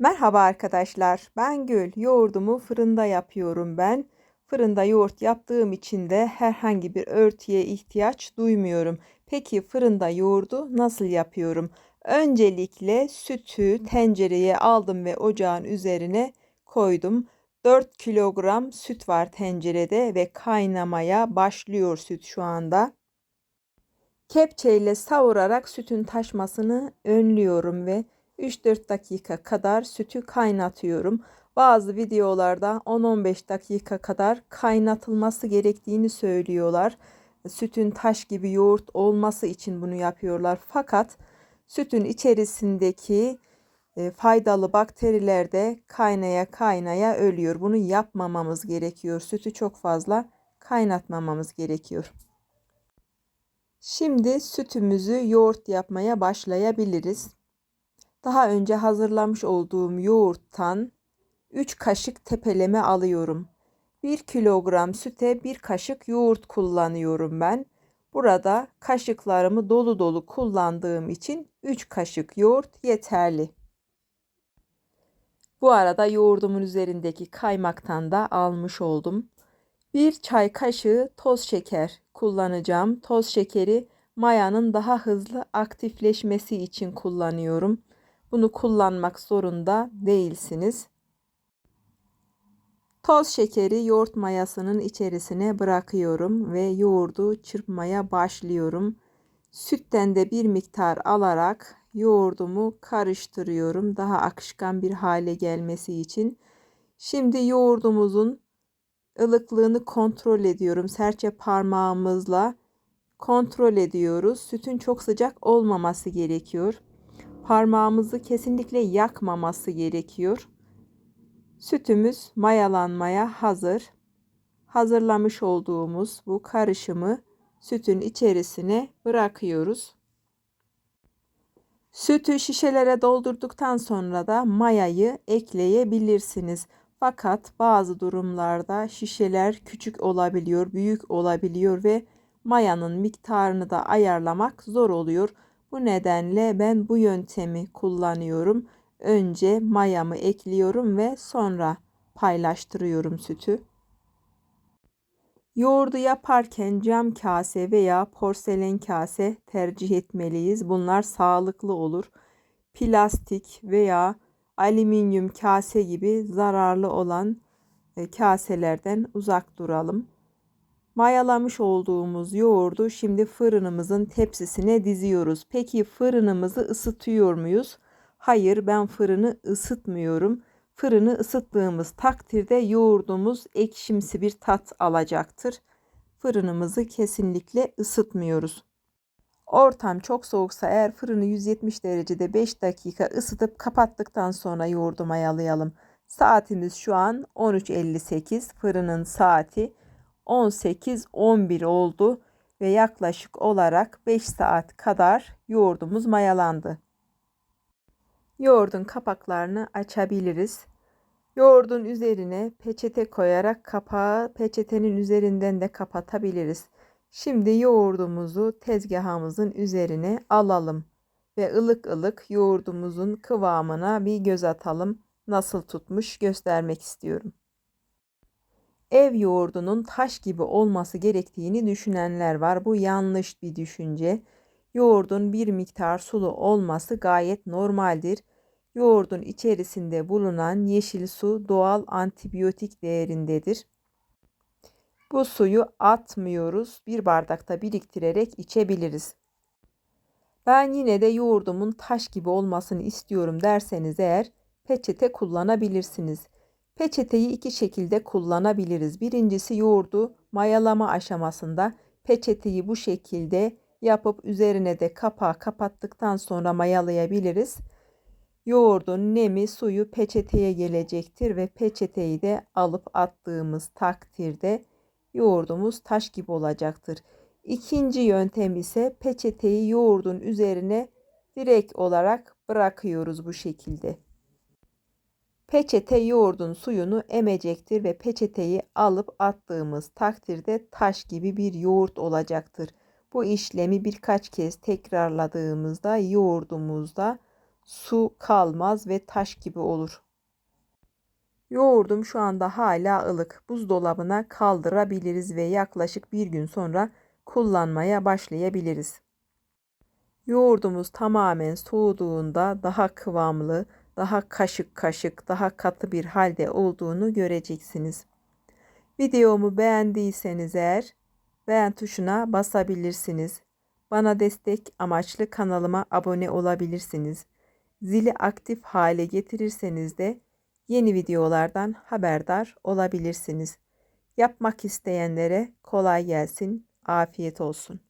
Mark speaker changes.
Speaker 1: Merhaba arkadaşlar. Ben Gül. Yoğurdumu fırında yapıyorum ben. Fırında yoğurt yaptığım için de herhangi bir örtüye ihtiyaç duymuyorum. Peki fırında yoğurdu nasıl yapıyorum? Öncelikle sütü tencereye aldım ve ocağın üzerine koydum. 4 kilogram süt var tencerede ve kaynamaya başlıyor süt şu anda. Kepçeyle savurarak sütün taşmasını önlüyorum ve 3-4 dakika kadar sütü kaynatıyorum. Bazı videolarda 10-15 dakika kadar kaynatılması gerektiğini söylüyorlar. Sütün taş gibi yoğurt olması için bunu yapıyorlar. Fakat sütün içerisindeki e, faydalı bakteriler de kaynaya kaynaya ölüyor. Bunu yapmamamız gerekiyor. Sütü çok fazla kaynatmamamız gerekiyor. Şimdi sütümüzü yoğurt yapmaya başlayabiliriz. Daha önce hazırlamış olduğum yoğurttan 3 kaşık tepeleme alıyorum. 1 kilogram süte 1 kaşık yoğurt kullanıyorum ben. Burada kaşıklarımı dolu dolu kullandığım için 3 kaşık yoğurt yeterli. Bu arada yoğurdumun üzerindeki kaymaktan da almış oldum. 1 çay kaşığı toz şeker kullanacağım. Toz şekeri mayanın daha hızlı aktifleşmesi için kullanıyorum. Bunu kullanmak zorunda değilsiniz. Toz şekeri yoğurt mayasının içerisine bırakıyorum ve yoğurdu çırpmaya başlıyorum. Sütten de bir miktar alarak yoğurdumu karıştırıyorum daha akışkan bir hale gelmesi için. Şimdi yoğurdumuzun ılıklığını kontrol ediyorum. Serçe parmağımızla kontrol ediyoruz. Sütün çok sıcak olmaması gerekiyor parmağımızı kesinlikle yakmaması gerekiyor. Sütümüz mayalanmaya hazır. Hazırlamış olduğumuz bu karışımı sütün içerisine bırakıyoruz. Sütü şişelere doldurduktan sonra da mayayı ekleyebilirsiniz. Fakat bazı durumlarda şişeler küçük olabiliyor, büyük olabiliyor ve mayanın miktarını da ayarlamak zor oluyor. Bu nedenle ben bu yöntemi kullanıyorum. Önce mayamı ekliyorum ve sonra paylaştırıyorum sütü. Yoğurdu yaparken cam kase veya porselen kase tercih etmeliyiz. Bunlar sağlıklı olur. Plastik veya alüminyum kase gibi zararlı olan e, kaselerden uzak duralım. Mayalamış olduğumuz yoğurdu şimdi fırınımızın tepsisine diziyoruz. Peki fırınımızı ısıtıyor muyuz? Hayır ben fırını ısıtmıyorum. Fırını ısıttığımız takdirde yoğurdumuz ekşimsi bir tat alacaktır. Fırınımızı kesinlikle ısıtmıyoruz. Ortam çok soğuksa eğer fırını 170 derecede 5 dakika ısıtıp kapattıktan sonra yoğurdu mayalayalım. Saatimiz şu an 13.58 fırının saati. 18-11 oldu ve yaklaşık olarak 5 saat kadar yoğurdumuz mayalandı. Yoğurdun kapaklarını açabiliriz. Yoğurdun üzerine peçete koyarak kapağı peçetenin üzerinden de kapatabiliriz. Şimdi yoğurdumuzu tezgahımızın üzerine alalım ve ılık ılık yoğurdumuzun kıvamına bir göz atalım. Nasıl tutmuş göstermek istiyorum ev yoğurdunun taş gibi olması gerektiğini düşünenler var. Bu yanlış bir düşünce. Yoğurdun bir miktar sulu olması gayet normaldir. Yoğurdun içerisinde bulunan yeşil su doğal antibiyotik değerindedir. Bu suyu atmıyoruz. Bir bardakta biriktirerek içebiliriz. Ben yine de yoğurdumun taş gibi olmasını istiyorum derseniz eğer peçete kullanabilirsiniz. Peçeteyi iki şekilde kullanabiliriz. Birincisi yoğurdu mayalama aşamasında peçeteyi bu şekilde yapıp üzerine de kapağı kapattıktan sonra mayalayabiliriz. Yoğurdun nemi suyu peçeteye gelecektir ve peçeteyi de alıp attığımız takdirde yoğurdumuz taş gibi olacaktır. İkinci yöntem ise peçeteyi yoğurdun üzerine direkt olarak bırakıyoruz bu şekilde. Peçete yoğurdun suyunu emecektir ve peçeteyi alıp attığımız takdirde taş gibi bir yoğurt olacaktır. Bu işlemi birkaç kez tekrarladığımızda yoğurdumuzda su kalmaz ve taş gibi olur. Yoğurdum şu anda hala ılık. Buzdolabına kaldırabiliriz ve yaklaşık bir gün sonra kullanmaya başlayabiliriz. Yoğurdumuz tamamen soğuduğunda daha kıvamlı, daha kaşık kaşık, daha katı bir halde olduğunu göreceksiniz. Videomu beğendiyseniz eğer beğen tuşuna basabilirsiniz. Bana destek amaçlı kanalıma abone olabilirsiniz. Zili aktif hale getirirseniz de yeni videolardan haberdar olabilirsiniz. Yapmak isteyenlere kolay gelsin, afiyet olsun.